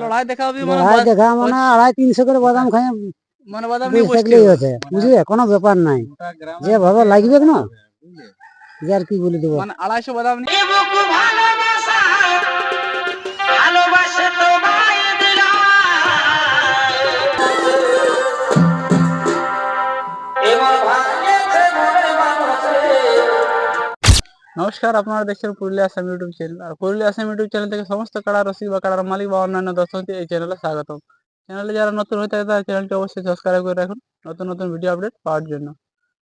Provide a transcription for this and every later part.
লড়াই দেখাবি। লড়াই দেখা মানে আড়াই তিনশো করে বাদাম খাই মানে থাকলেই হবে। বুঝলে? কোনো ব্যাপার নাই। যে যেভাবে লাগবে না যে আর কি বলে দেবো। মানে আড়াইশো বাদাম নমস্কার, আপনারা দেখছেন পুরুলিয়া আসাম ইউটিউব চ্যানেল। আর পুরুলিয়া আসাম ইউটিউব চ্যানেল থেকে সমস্ত কাড়া রসিক বা কাড়ার মালিক বা অন্যান্য দর্শকদের এই চ্যানেলে স্বাগতম। চ্যানেলে যারা নতুন হয়ে থাকে, তারা চ্যানেলটি অবশ্যই সাবস্ক্রাইব করে রাখুন নতুন নতুন ভিডিও আপডেট পাওয়ার জন্য।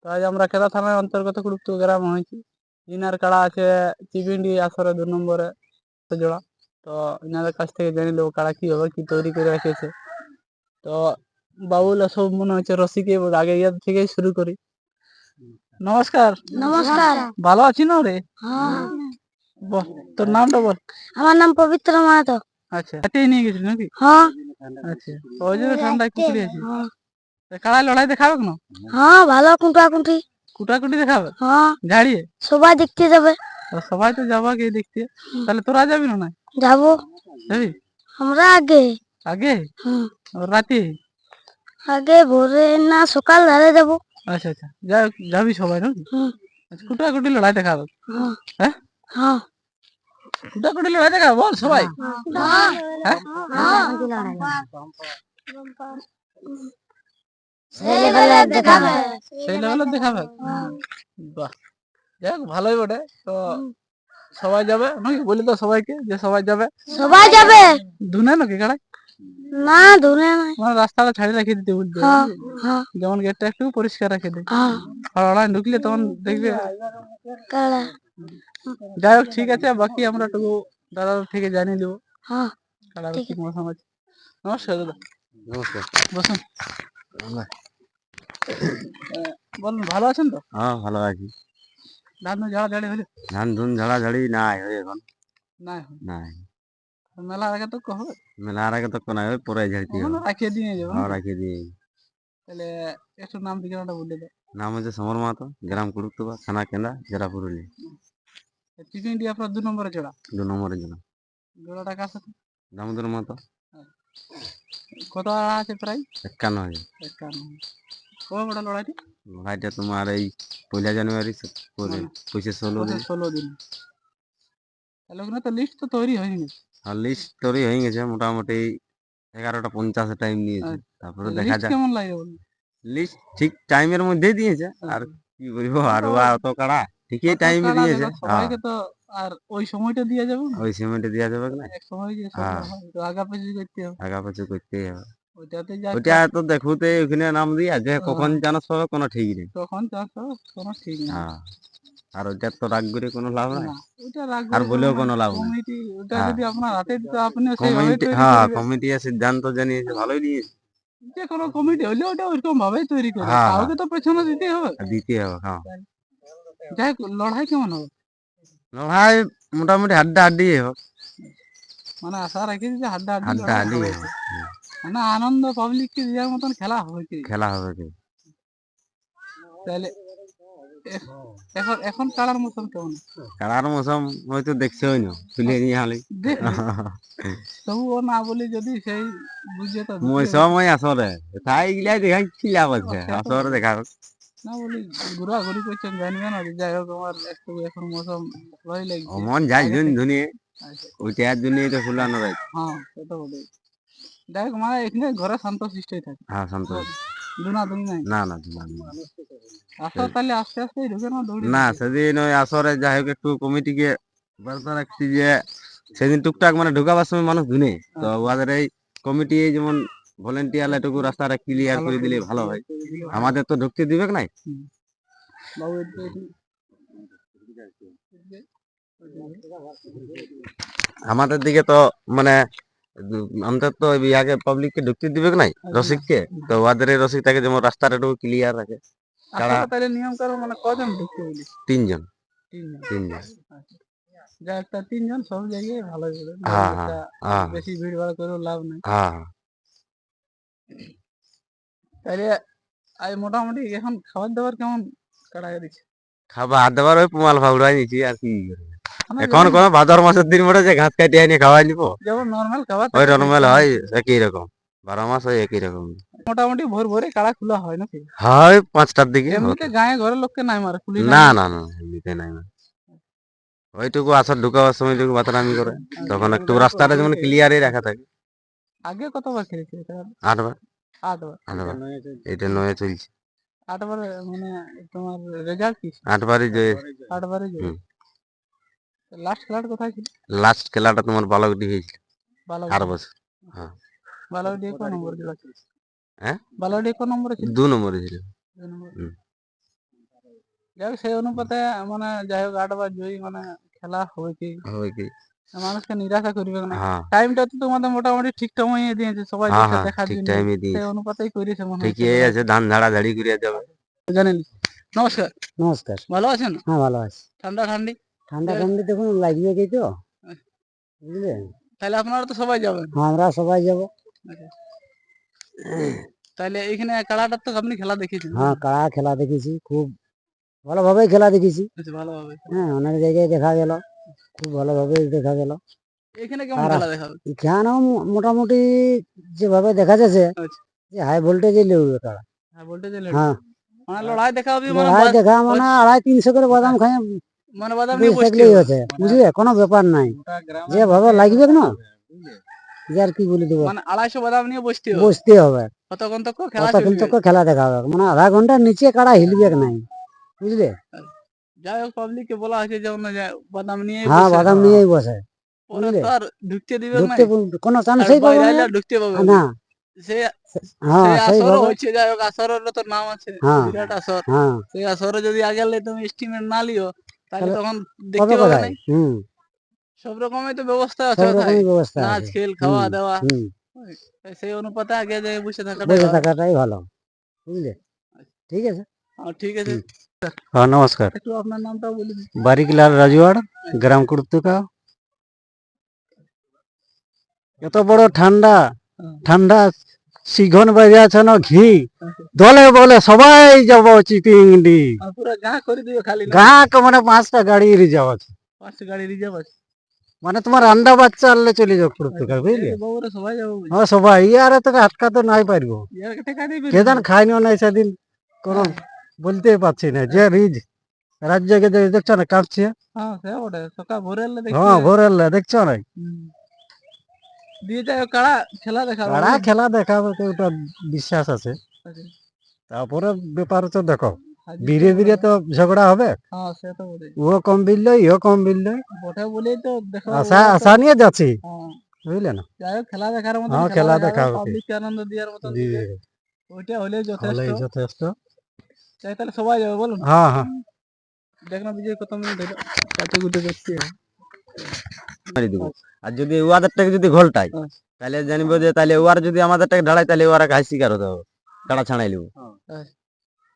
তো আজ আমরা খেলা থানার অন্তর্গত কুড়ুপ্ত গ্রাম হয়েছি। ইনার কাড়া আছে, চিপিন্ডি আসরে দু নম্বরে জোড়া। তো ইনাদের কাছ থেকে জেনে নেব কাড়া কি হবে, কি তৈরি করে রেখেছে। তো বাবুল সব মনে হচ্ছে রসিকে, আগে ইয়ার থেকেই শুরু করি। নমস্কার। নমস্কার। ভালো আছি না রে? হ্যাঁ। তোর নামটা বল। আমার নাম পবিত্র মাহাতো। আচ্ছা হাতেই নিয়ে গেছিস নাকি? হ্যাঁ। আচ্ছা ওই জন্য ঠান্ডায় কুকুরি আছে হ্যাঁ। লড়াই দেখাবে না হ্যাঁ ভালো কুন্টা কুন্টি কুটাকুটি দেখাবে? হ্যাঁ। ঝাড়িয়ে সবাই দেখতে যাবে। সবাই তো যাবা কে দেখতে। তাহলে তোরা যাবি না নাই? যাব। যাবি? আমরা আগে। আগে? রাতে? আগে ভোরে না সকাল ধারে যাব। আচ্ছা আচ্ছা। যা যাবি সবাই নাকি আচ্ছা কুটাকুটি লড়াই দেখাবে। হ্যাঁ? কুটাকুটি লড়াই দেখাবে বল সবাই। হ্যাঁ? সেই লেভেলে দেখাবে। সেই দেখাবে? বাহ। যাক ভালোই বটে। তো সবাই যাবে? নাকি বলি তো সবাইকে যে সবাই যাবে। সবাই যাবে। ধুনে নাকি কাড়াই না ধরে নাই। মানে রাস্তাটা ছাড়ি রেখে দিতে বলতে হ্যাঁ বুঝলি? হ্যাঁ। যেমন গেটটা একটু পরিষ্কার রেখে দেয় হ্যাঁ। আর ওরা ঢুকলে তখন দেখবে। যাই হোক ঠিক আছে বাকি আমরা একটু দাদা থেকে জানিয়ে দেবো। হ্যাঁ কালার ঠিক কি মৌসুম আছে। নমস্কার দাদা। নমস্কার। বসুন। বলুন ভালো আছেন তো? হ্যাঁ ভালো আছি। ধান ঝাড়া ঝাড়ি হলে? ধান ধুন ঝাড়া ঝাড়ি নাই হয় এখন। না নাই। মেলার আগে তো হবে মেলার আগে তো কোনো ওই পরে ঝাড়তে হবে রাখিয়ে দিয়ে যাব হ্যাঁ রাখিয়ে দিয়ে। তাহলে একটু নাম ঠিকানাটা বলে দাও। নাম হচ্ছে সমর মাহাতো গ্রাম কুড়ুকতুবা থানা কেন্দা জেলা পুরুলিয়া। চিকেনটি আপনার দু নম্বরে জোড়া? দু নম্বরের জন্য জোড়াটা কার সাথে? দামোদর মাহাতো। কত আছে প্রায় একান্ন হাজার। একান্ন কবে বড় লড়াইটি? লড়াইটা তোমার এই পয়লা জানুয়ারি পঁচিশ ষোলো দিন। ষোলো দিন। তাহলে ওখানে তো লিস্ট তো তৈরি হয়নি। আর লিস্ট তৈরি হয়ে গেছে মোটামুটি এগারোটা পঞ্চাশে টাইম নিয়েছে। তারপরে দেখা যাক। কেমন লাগে লিস্ট ঠিক টাইমের মধ্যেই দিয়েছে। আর কি বলব আর অত কাড়া ঠিকই টাইমে দিয়েছে। সবাইকে তো আর ওই সময়টা দিয়ে যাবে না? ওই সিমেন্টে দেওয়া যাবে না। এক সময় যে হ্যাঁ। তো আগা পেছু করতে হবে। করতেই হবে। ওইটাতে যা ওইটা তো দেখুতে ওখানে নাম দিয়া যে কখন পাবে কোনো ঠিক নেই। চাষ হবে কোনো ঠিক না হ্যাঁ। আর ওইটা তো রাগ করে কোনো লাভ নাই। আর বলেও কোনো লাভ নেই। ওটা হ্যাঁ। যদি আপনার হাতে দিত আপনি কমিটি হ্যাঁ কমিটি সিদ্ধান্ত জানিয়েছে ভালোই নিয়েছে যে কোনো কমিটি হলে ওটা ওইরকম ভাবেই তৈরি করে। হ্যাঁ, হ্যাঁ। কাউকে তো পেছনে দিতে হবে। দিতে হবে হ্যাঁ। যাই হোক, লড়াই কেমন হবে? লড়াই মোটামুটি হাড্ডা হাড্ডি হোক। মানে আশা রাখি যে হাড্ডা হাড্ডি হাড্ডা হবে। মানে আনন্দ পাবলিক কে দেওয়ার মতন খেলা হবে কি? খেলা হবে কি? তাহলে এখন এখন কালার মতন কেমন? কাড়ার মৌসুম হয়তো দেখছেই না তুলে নিয়ে হালি। দেখ তবু ও না বলি যদি সেই বুঝে তো। মৌসুম ওই আসরে তাই গিলাই দেখাই লাভ আছে আসরে দেখা না বলি ঘোরাঘুরি করছেন জানবে না যাই হোক আমার একটু এখন মৌসুম ভালোই লাগছে। অমন যাই জুন ধুনিয়ে আচ্ছা, ওইটার জন্যই তো ফুলানো রয়েছে হ্যাঁ সেটা বলে। হোক মানে এখানে ঘরে শান্ত সৃষ্টি থাকে। হ্যাঁ দুনি নাই না না না, না। আসো তাহলে আস্তে আস্তে না সেদিন ওই আসরে যাই হোক একটু কমিটিকে বার্তা রাখছি যে সেদিন টুকটাক মানে ঢুকাবার সময় মানুষ ধুনে তো ওদের এই কমিটি যেমন ভলেন্টিয়ার এটুকু রাস্তাটা ক্লিয়ার করে দিলে ভালো হয়। আমাদের তো ঢুকতে দিবে নাই? আমাদের দিকে তো মানে উম, আমাদের তো আগে পাবলিককে ঢুকতে দিবে নাই রসিককে। তো ওদের এই রসিকটাকে যেমন রাস্তাটা একটু ক্লিয়ার রাখে। আসলে তাহলে নিয়ম মানে কজন ঢুকতে বলি তিনজন। আচ্ছা। যা একটা তিনজন সব জায়গায় ভালো করে হ্যাঁ, হ্যাঁ, হ্যাঁ। বেশি ভিড় ভাড় করেও লাভ নেই। তাহলে মোটামুটি এখন খাবার দাবার কেমন খাবার দাবার ওই পুমাল ফাউড়াই নিচ্ছি আর কি। এখন কোন ভাদর মাসের দিন পরে যে ঘাস কাটিয়ে এনে খাওয়াই নিব? যেমন নর্মাল খাবার ওই নর্মাল হয় একই রকম? বারো মাস হয় একই রকম? মোটামুটি ভোর ভোরে কাড়া খোলা হয় নাকি? হয় পাঁচটার দিকে এমনিতে গায়ে ঘরের লোককে নাই মারে খুলি না না না এমনিতে নাই না ওইটুকু আসর ঢুকাবার সময় টুকু বাতারামি করে। তখন একটু রাস্তাটা যেমন ক্লিয়ারই রাখা থাকে। আগে কতবার খেলেছি আটবার। আটবার। আটবার। এটা নয় চলছে। আটবার মানে তোমার রেজাল্ট কি? আটবারই যে আটবারে হুম। লাস্ট খেলাটা কোথায় ছিল লাস্ট খেলাটা তোমার হয়েছিল আট বছর বালোডি কোন নম্বর ছিল? হ্যাঁ? কোন নম্বরে ছিল? দু নম্বরে ছিল। দুই যাই হোক সেই অনুপাতে মানে যাই হোক আটবার জয়ী মানে খেলা হবে কি? হবে কি? মানুষকে নিরাশা করবে না। হ্যাঁ। টাইমটা তো তোমাদের মোটামুটি ঠিক সময়ে দিয়েছে সবাই হ্যাঁ হ্যাঁ দেখার ঠিক জন্য টাইমে দিয়ে সেই অনুপাতেই করেছে মনে ঠিকই আছে ধান ঝাড়া ঝাড়ি করিয়া যাবে। জানেন? নমস্কার। নমস্কার। ভালো আছেন? হ্যাঁ ভালো আছি। ঠান্ডা ঠান্ডি? ঠান্ডা ঠান্ডি দেখুন লাগবে কি তো? বুঝলেন তাহলে আপনারা তো সবাই যাবেন। আমরা সবাই যাব। তাহলে এখানে কাড়াটার তো আপনি খেলা দেখেছেন। হ্যাঁ কাড়া খেলা দেখেছি খুব ভালোভাবে খেলা দেখেছি। ভালোভাবে। হ্যাঁ অনেক জায়গায় দেখা গেল খুব ভালোভাবে দেখা গেল। এখানে কেমন খেলা দেখাবে এখানেও মোটামুটি যেভাবে দেখা যাচ্ছে আচ্ছা। যে হাই ভোল্টেজে লেউড়ে কাড়া হ্যাঁ বলতে যে হ্যাঁ। মানে লড়াই দেখা হবে মানে লড়াই দেখা মানে আড়াই তিনশো করে বাদাম খাই মানে থাকলেই হচ্ছে বুঝলে? কোনো ব্যাপার নাই। যেভাবে লাগবে না যে আর কি বলে দেবো? মানে আড়াইশো বাদাম নিয়ে বসতে হবে। বসতে হবে। কতক্ষণ তক খেলা কতক্ষণ খেলা দেখা হবে? মানে আধা ঘণ্টার নিচে কাড়া হিলবে নাই বুঝলে? যাই হোক বলা হয়েছে যে বাদাম নিয়ে হ্যাঁ বাদাম নিয়েই বসে আর ঢুকতে দিবে না কোনো চান্সই পাবে না। ঢুকতে পাবে না। হ্যাঁ হ্যাঁ। হ্যাঁ। যদি আগে তুমি এস্টিমেট না লিও তাহলে তখন দেখতে পাবে না হুম। সব রকমের তো ব্যবস্থা আছে ব্যবস্থা নাচ খেল খাওয়া দাওয়া সেই অনুপাতে আগে যে বসে থাকাটা বসে থাকাটাই ভালো বুঝলে? ঠিক আছে। ঠিক আছে। হ্যাঁ নমস্কার। একটু আপনার নামটাও বলে দিন। বারিকলাল রাজওয়াড় গ্রাম কুর্তুকা। এত বড় ঠান্ডা হুম। ঠান্ডা সিঘন বাজাছে না ঘি। দলে বলে সবাই যাব চিপিংডি। গাঁ মানে পাঁচটা গাড়ি রিজার্ভ আছে। পাঁচটা গাড়ি রিজার্ভ আছে। মানে তোমার আন্ডা বাচ্চা আনলে চলে যাও কুর্তুকা বুঝলে। হ্যাঁ সবাই। ইয়ারে তোকে আটকাতে নাই পারব। কেদান খাইনিও নাই সেদিন। কোনো বলতেই পারছি না। যে রিজ রাজ্যকে দেখছ না কাঁপছে। হ্যাঁ সে ভোরে হ্যাঁ দেখছ না? দিয়ে হোক, কাড়া খেলা দেখাবো? কারা খেলা দেখাবে ওটা বিশ্বাস আছে। আচ্ছা। তারপরে ব্যাপার তো দেখো আর ধীরে ধীরে তো ঝগড়া হবে। হ্যাঁ ও কম বিল ইও কম বিল বটে বলেই তো দেখো আশা আশা নিয়ে যাচ্ছি। হ্যাঁ, বুঝলে না? খেলা দেখার মতো হ্যাঁ, খেলা দেখা। পাবলিককে আনন্দ দেওয়ার মতো ওইটা হলে যথেষ্ট। যথেষ্ট। তাই তাহলে সবাই যাবে বলুন। হ্যাঁ হ্যাঁ। দেখ না বিজয় কত মিনিট হলো কাটে কুটে দেখছি। মারি দিব। আর যদি ওয়াদেরটাকে যদি ঘোলটাই হ্যাঁ। তাহলে জানিব যে তাহলে ওয়ার যদি আমাদেরটাকে ঢালাই তাহলে ওরা ঘাস শিকার হতে হবে কাড়া ছাড়াই লিব। হ্যাঁ।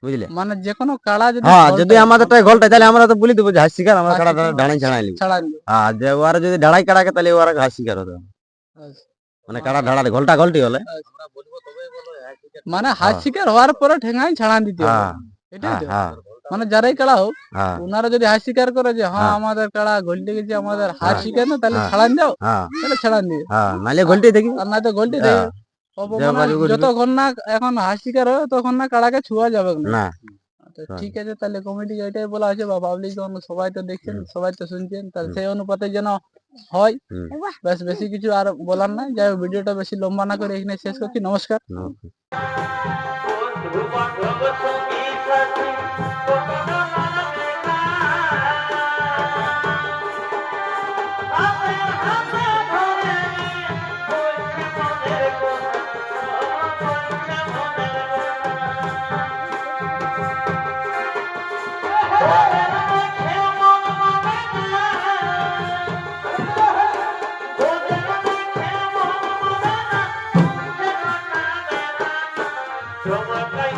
বুঝলে? মানে যে কোনো কাড়া যদি হ্যাঁ যদি আমাদেরটাকে ঘোলটাই তাহলে আমরা তো বলে দেবো যে হাস শিকার আমরা হাঁস কাড়া ঢালাই ছাড়াই লিব। ছাড়া আর যে ওরা যদি ঢালাই কাড়াকে তাহলে ওরা ঘাস শিকার হতে হবে আচ্ছা। মানে কাড়া ঢাড়ালে ঘোলটা ঘোলটি হলে। মানে হাত শিকার হওয়ার পরে ঠেঙাই ছাড়া দিতে হবে। হ্যাঁ এটাই হ্যাঁ তো। হ্যাঁ। মানে যারাই কাড়া হোক হ্যাঁ ওনারা যদি হাত স্বীকার করে যে হ্যাঁ হ্যাঁ। আমাদের কাড়া গলতে গেছে আমাদের হ্যাঁ। স্বীকার না তাহলে হ্যাঁ। ছাড়ান দাও হ্যাঁ তাহলে ছাড়ান দিবে হ্যাঁ নাহলে ঘোলটি দেখি আর না তো হ্যাঁ। বাড়ি বসবে। যতক্ষণ না এখন হাত স্বীকার হয় তখন না কাড়াকে ছুঁয়া যাবে না হ্যাঁ। ঠিক আছে তাহলে কমিটি এটাই বলা হয়েছে বা পাবলিক সবাই তো দেখছেন সবাই তো শুনছেন তাহলে সেই অনুপাতে যেন হয়। ব্যাস বেশি কিছু আর বলার নাই যাই হোক, ভিডিওটা বেশি লম্বা না করে এখানে শেষ করছি নমস্কার Bye.